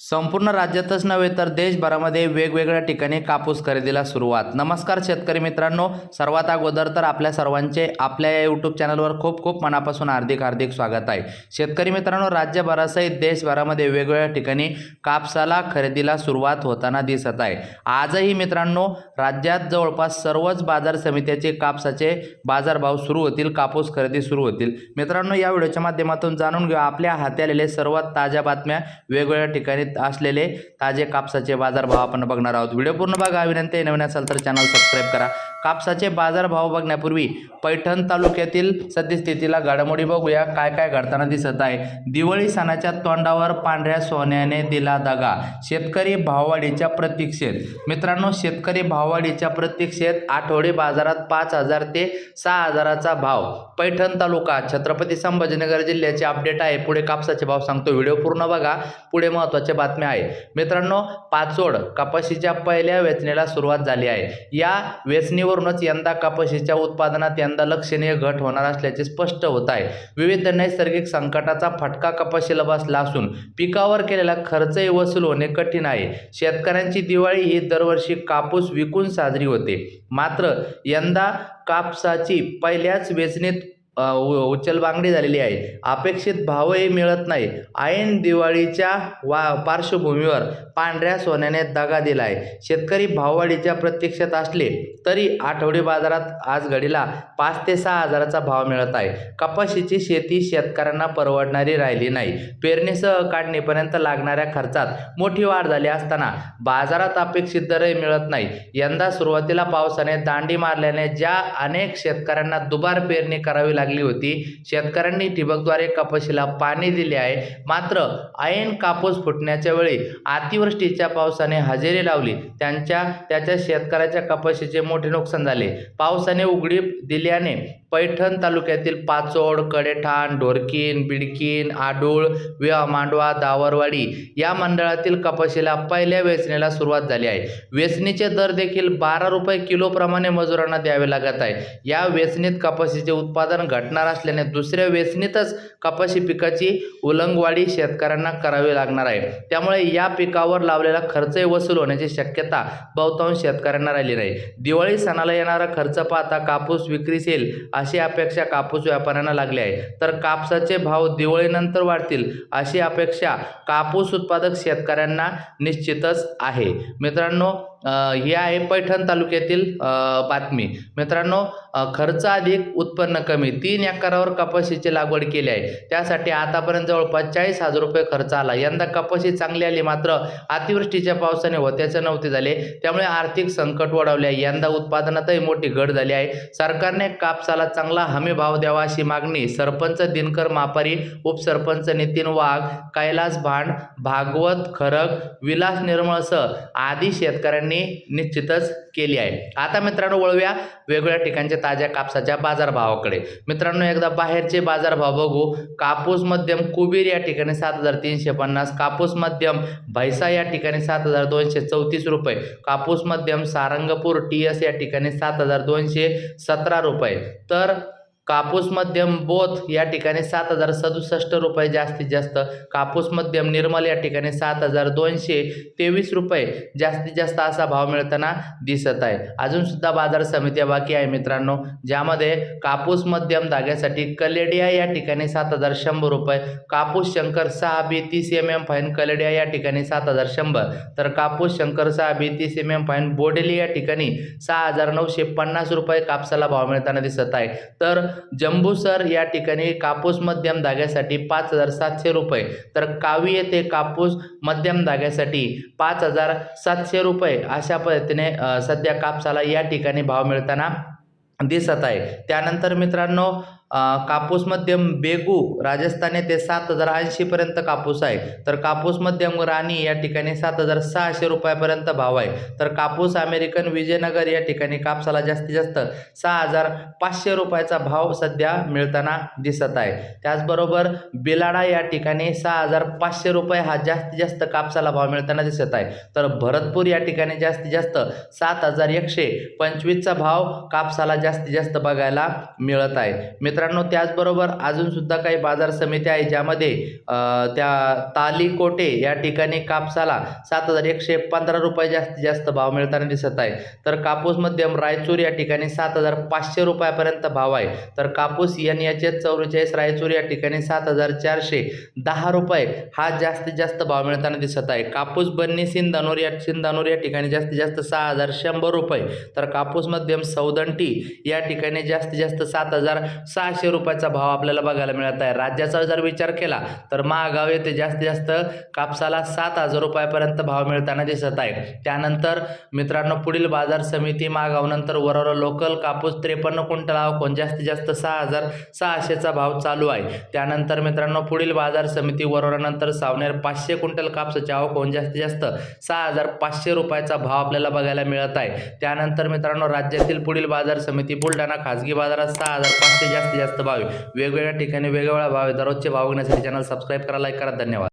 संपूर्ण राज्यातच नव्हे तर देशभरामध्ये वेगवेगळ्या ठिकाणी कापूस खरेदीला सुरुवात. नमस्कार शेतकरी मित्रांनो. सर्वात अगोदर तर आपल्या सर्वांचे आपल्या या यूट्यूब चॅनलवर खूप खूप मनापासून हार्दिक हार्दिक स्वागत आहे. शेतकरी मित्रांनो राज्यभरासहित देशभरामध्ये वेगवेगळ्या ठिकाणी कापसाला खरेदीला सुरुवात होताना दिसत आहे. आजही मित्रांनो राज्यात जवळपास सर्वच बाजार समित्याचे कापसाचे बाजारभाव सुरू होतील कापूस खरेदी सुरू होतील. मित्रांनो या व्हिडिओच्या माध्यमातून जाणून घेऊ. आपल्या हाती आलेले सर्वात ताज्या बातम्या वेगवेगळ्या ठिकाणी असलेले ताजे कापसाचे बाजारभाव आपण बघणार आहोत. व्हिडिओ पूर्ण बघा विनंती नवीन असाल तर चॅनल सबस्क्राईब करा. कापसाचे बाजारभाव बघण्यापूर्वी पैठण तालुक्यातील सद्यस्थितीला घडामोडी बघूया. काय काय घडताना दिसत आहे. दिवाळी सणाच्या तोंडावर पांढऱ्या सोन्याने दिला दगा. शेतकरी भाववाढीच्या प्रतीक्षेत. मित्रांनो शेतकरी भाववाढीच्या प्रतीक्षेत आठवडे बाजारात पाच हजार ते सहा हजाराचा भाव. पैठण तालुका छत्रपती संभाजीनगर जिल्ह्याचे अपडेट आहे. पुढे कापसाचे भाव सांगतो. व्हिडिओ पूर्ण बघा. पुढे महत्त्वाच्या बातम्या आहे. मित्रांनो पाचोड कपाशीच्या पहिल्या वेचणीला सुरुवात झाली आहे. या वेचणीवरूनच यंदा कपाशीच्या उत्पादनात यंदा लक्षणीय घट होणार असल्याचे स्पष्ट होत आहे. विविध नैसर्गिक संकटाचा फटका कपाशीला बसला असून पिकावर केलेला खर्चही वसूल होणे कठीण आहे. शेतकऱ्यांची दिवाळी ही दरवर्षी कापूस विकून साजरी होते. मात्र यंदा कापसाची पहिल्याच वेचणीत उ- उचलबांगडी झालेली आहे. अपेक्षित भावही मिळत नाही. ऐन दिवाळीच्या वा पार्श्वभूमीवर पांढऱ्या सोन्याने दगा दिला आहे शेतकरी भाववाढीच्या प्रतीक्षेत असले तरी आठवडी बाजारात आज घडीला पाच ते सहा हजाराचा भाव मिळत आहे. कपाशीची शेती शेतकऱ्यांना परवडणारी राहिली नाही. पेरणीसह काढणीपर्यंत लागणाऱ्या खर्चात मोठी वाढ झाली असताना बाजारात अपेक्षित दरही मिळत नाही. यंदा सुरुवातीला पावसाने दांडी मारल्याने ज्या अनेक शेतकऱ्यांना दुबार पेरणी करावी लागली होती. शेतकऱ्यांनी ठिबकद्वारे कपाशीला पाणी दिले आहे. मात्र ऐन कापूस फुटण्याच्या वेळी अतिवृष्टीच्या पावसाने हजेरी लावली. त्यांच्या त्याच्या शेतकऱ्याच्या कपाशीचे मोठे नुकसान झाले. पावसाने उघडीप दिल्याने पैठण तालुक्यातील पाचोड कडेठाण ढोरकीन बिडकीन आडूळ विवा मांडवा दावरवाडी या मंडळातील कपाशीला पहिल्या वेचणीला सुरुवात झाली आहे. वेचणीचे दर देखील बारा रुपये किलोप्रमाणे मजुरांना द्यावे लागत आहे. या वेचणीत कपाशीचे उत्पादन घटणार असल्याने दुसऱ्या वेचणीतच कपाशी पिकाची उलंगवाडी शेतकऱ्यांना करावी लागणार आहे. त्यामुळे या पिकावर लावलेला खर्चही वसूल होण्याची शक्यता बहुतांश शेतकऱ्यांना राहिली नाही. दिवाळी सणाला येणारा खर्च पाहता कापूस विक्री सेल अशी अपेक्षा कापूस व्यापाऱ्यांना लागली आहे. तर कापसाचे भाव दिवाळीनंतर वाढतील अशी अपेक्षा कापूस उत्पादक शेतकऱ्यांना निश्चितच आहे. मित्रांनो ही आहे पैठण तालुक्यातील बातमी. मित्रांनो खर्च अधिक उत्पन्न कमी तीन एकरावर कपाशीची लागवड केली आहे. त्यासाठी आतापर्यंत जवळपास चाळीस हजार रुपये खर्च आला. यंदा कपाशी चांगली आली मात्र अतिवृष्टीच्या पावसाने होत्याचे नव्हते झाले. त्यामुळे आर्थिक संकट ओढवले आहे. यंदा उत्पादनातही मोठी घट झाली आहे. सरकारने कापसाला चांगला हमी भाव द्यावा अशी मागणी सरपंच दिनकर मापारी उपसरपंच नितीन वाघ कैलास भांड भागवत खरग विलास निर्मळसह आदी शेतकऱ्यांनी निश्चितच केली आहे. आता मित्रांनो वळूया वेगवेगळ्या ठिकाणच्या ताज्या कापसाच्या बाजारभावाकडे. मित्रांनो एकदा बाहेरचे बाजारभाव बघू कापूस मध्यम कुबीर या ठिकाणी सात हजार तीनशे पन्नास कापूस मध्यम भैसा या ठिकाणी सात हजार दोनशे चौतीस रुपये कापूस मध्यम सारंगपूर टी एस या ठिकाणी सात हजार दोनशे सतरा रुपये. तर कापूस मध्यम बोथ या ठिकाणी सात हजार सदुसष्ट रुपये जास्तीत जास्त. कापूस मध्यम निर्मल या ठिकाणी सात हजार दोनशे तेवीस रुपये जास्तीत जास्त असा भाव मिळताना दिसत आहे. अजून सुद्धा बाजार समित्या बाकी आहे मित्रांनो ज्यामध्ये कापूस मध्यम धाग्यासाठी कलेडिया या ठिकाणी सात हजार शंभर रुपये कापूस शंकर सहा बी तीस एम एम फाईन कलेडिया या ठिकाणी सात हजार शंभर तर कापूस शंकर सहा बी तीस एम एम फाईन बोडेली या ठिकाणी सहा हजार नऊशे पन्नास रुपये कापसाला भाव मिळताना दिसत आहे. तर जंबूसर या ठिकाणी कापूस मध्यम धाग्यासाठी पाच हजार सातशे रुपये. तर कावी येथे कापूस मध्यम धाग्यासाठी पाच हजार सातशे रुपये अशा पद्धतीने सध्या कापसाला या ठिकाणी भाव मिळताना दिसत आहे. त्यानंतर मित्रांनो कापूस मध्यम बेगू राजस्थान येथे सात हजार ऐंशीपर्यंत कापूस आहे. तर कापूस मध्यम राणी या ठिकाणी सात हजार सहाशे रुपयापर्यंत भाव आहे. तर कापूस अमेरिकन विजयनगर या ठिकाणी कापसाला जास्तीत जास्त सहा हजार पाचशे रुपयाचा भाव सध्या मिळताना दिसत आहे. त्याचबरोबर बिलाडा या ठिकाणी सहा हजार पाचशे रुपये हा जास्तीत जास्त कापसाला भाव मिळताना दिसत आहे. तर भरतपूर या ठिकाणी जास्तीत जास्त सात हजार एकशे पंचवीसचा भाव कापसाला जास्तीत जास्त बघायला मिळत आहे. मित्र मित्रांनो त्याचबरोबर अजून सुद्धा काही बाजार समित्या आहे ज्यामध्ये त्या तालीकोटे या ठिकाणी कापसाला सात हजार एकशे पंधरा रुपये जास्तीत जास्त भाव मिळताना दिसत आहे. तर कापूस मध्यम रायचूर या ठिकाणी सात हजार पाचशे रुपयापर्यंत भाव आहे. तर कापूस एन एच एस चौवेचाळीस रायचूर या ठिकाणी सात हजार चारशे दहा रुपये हा जास्तीत जास्त भाव मिळताना दिसत आहे. कापूस बन्नी सिंधानूर या सिंधानूर या ठिकाणी जास्तीत जास्त सहा हजार शंभर रुपये. तर कापूस मध्यम सौदंटी या ठिकाणी जास्तीत जास्त सात हजार सहाशे रुपयाचा भाव आपल्याला बघायला मिळत आहे. राज्याचा जर विचार केला तर महागाव येथे जास्तीत जास्त कापसाला सात हजार रुपयापर्यंत भाव मिळताना दिसत आहे. त्यानंतर मित्रांनो पुढील बाजार समिती महागाव नंतर वरवर लोकल कापूस त्रेपन्न क्विंटल आवकोन जास्तीत जास्त सहा हजार सहाशेचा भाव चालू आहे. त्यानंतर मित्रांनो पुढील बाजार समिती वरवरानंतर सावनेर पाचशे क्विंटल कापसाचे आवक जास्तीत जास्त सहा हजार पाचशे रुपयाचा भाव आपल्याला बघायला मिळत आहे. त्यानंतर मित्रांनो राज्यातील पुढील बाजार समिती बुलढाणा खाजगी बाजारात सहा हजार पाचशे जास्तीत जास्त भाव आहे. वेगवेगळ्या ठिकाणी वेगवेगळा भाव आहे. दररोजचे भाव घेण्यासाठी चॅनल सबस्क्राईब करा लाईक करा. धन्यवाद.